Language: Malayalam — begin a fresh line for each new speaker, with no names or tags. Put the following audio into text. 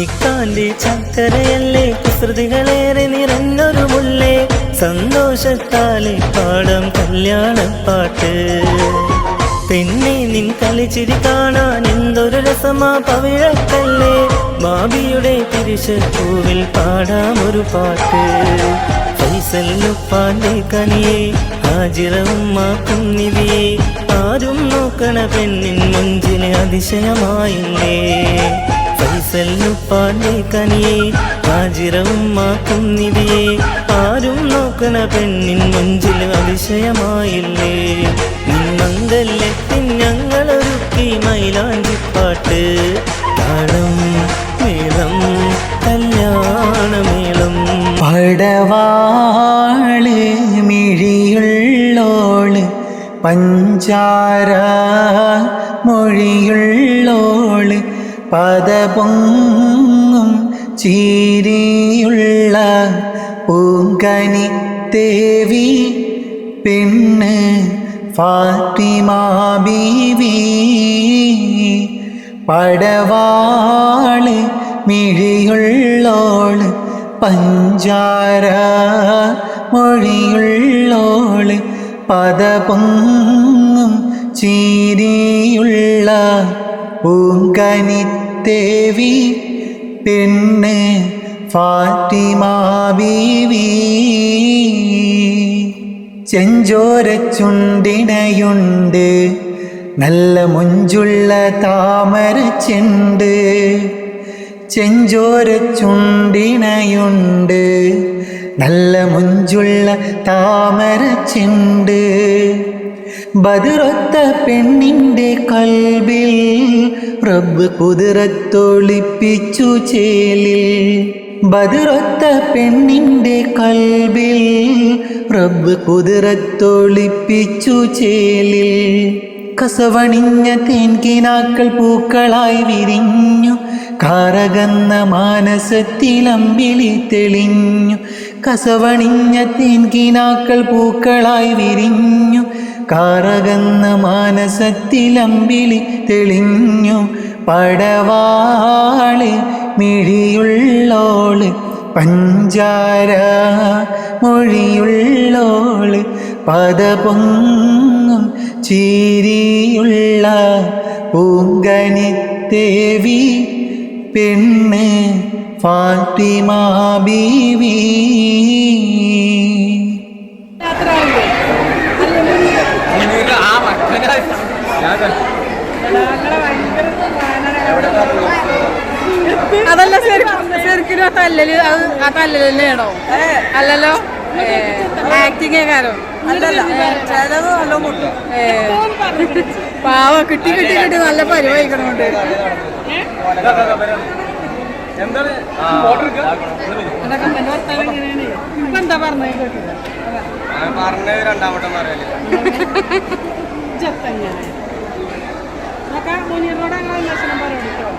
ഇക്കാന്റെ ചക്കരയല്ലേ? കുസൃതികളേറെ നിറഞ്ഞൊരു മുല്ലേ? സന്തോഷത്താലെ പാടം കല്യാണപ്പാട്ട്. പെണ്ണെ നിൻ കളിച്ചിരി കാണാൻ എന്തൊരു രസമാ പവിഴക്കല്ലേ? ബാബിയുടെ പാടാം ഒരു പാട്ട്. ഫൈസല്ലുപ്പാന്റെ കനിയെ ഹാജിറവും മാക്കും ആരും നോക്കണ പെണ്ണിൻ മുഞ്ചിന് അതിശയമായില്ലേ? ഫൈസൽ ഉപ്പാന്റെ കനിയെ ഹാജിറവും മാക്കും നിധിയെ. ആരും നോക്കണ പെണ്ണിൻ മുഞ്ചിൽ അതിശയമായില്ലേ? നിൻ മംഗല്യത്തിൻ ഞങ്ങളൊരുക്കി മൈലാഞ്ചിപ്പാട്ട് താളം മേളം കല്യാണമേളം.
പടവാൾ മിഴിയുള്ളോൾ പഞ്ചാര മൊഴിയുള്ളോൾ പദപൊങ്ങും ചീരിയുള്ള പൂങ്കനി ദേവി പെണ്ണ് ഫാത്തിമാ ബീവി. പടവാൾ മിഴിയുള്ളോൾ പഞ്ചാര മൊഴിയുള്ളോൾ പദപൊങ്ങും ചീരിയുള്ള പൂങ്കനിത്തേവി പെണ്ണ് ഫാത്തിമ ബീവി. ചെഞ്ചോര ചുണ്ടിണയുണ്ട് നല്ല മുഞ്ചുള്ള താമര ചെണ്ട്. ചെഞ്ചോര ചുണ്ടിണയുണ്ട് നല്ല മുഞ്ചുള്ള താമര ചെണ്ട്. ബതിറൊത്ത പെണ്ണിന്റെ കൽബിൽ റബ്ബ് കുതിരത്തൊളിപ്പിച്ചു ചേലിൽ. ബതിറൊത്ത പെണ്ണിന്റെ കൽബിൽ റബ്ബ് കുതിരത്തൊളിപ്പിച്ചു ചേലിൽ. കസവണിഞ്ഞ തേൻകിനാക്കൾ പൂക്കളായി വിരിഞ്ഞു കാരകന്ന മാനസത്തിലമ്പിളി തെളിഞ്ഞു. കസവണിഞ്ഞ തേൻകിനാക്കൾ പൂക്കളായി വിരിഞ്ഞു. കാരകന്ന മാനസത്തിലമ്പിളി തെളിഞ്ഞു. പടവാൾ മിഴിയുള്ളോൾ പഞ്ചാര മൊഴിയുള്ളോൾ പദപൊങ്ങും ചീരിയുള്ള പൂങ്കനിത്തേവി പെണ്ണ് ഫാത്തിമ ബീവി
അതല്ല ശരിക്കും ആ തല്ലല് അത് ആ തല്ലല് തന്നെയാണോ? അല്ലല്ലോ? ആക്ടിങ് പാവ കിട്ടി കിട്ടി കിട്ടി നല്ല പരിവായിക്കണോണ്ട് ഇപ്പൊ എന്താ പറഞ്ഞത് കേട്ടില്ല.
പറഞ്ഞ രണ്ടാമത്തെ പറയൽ
ജത്തങ്ങനെ. മുനീറിനോട് അങ്ങനെ അന്വേഷണം പറയട്ടോ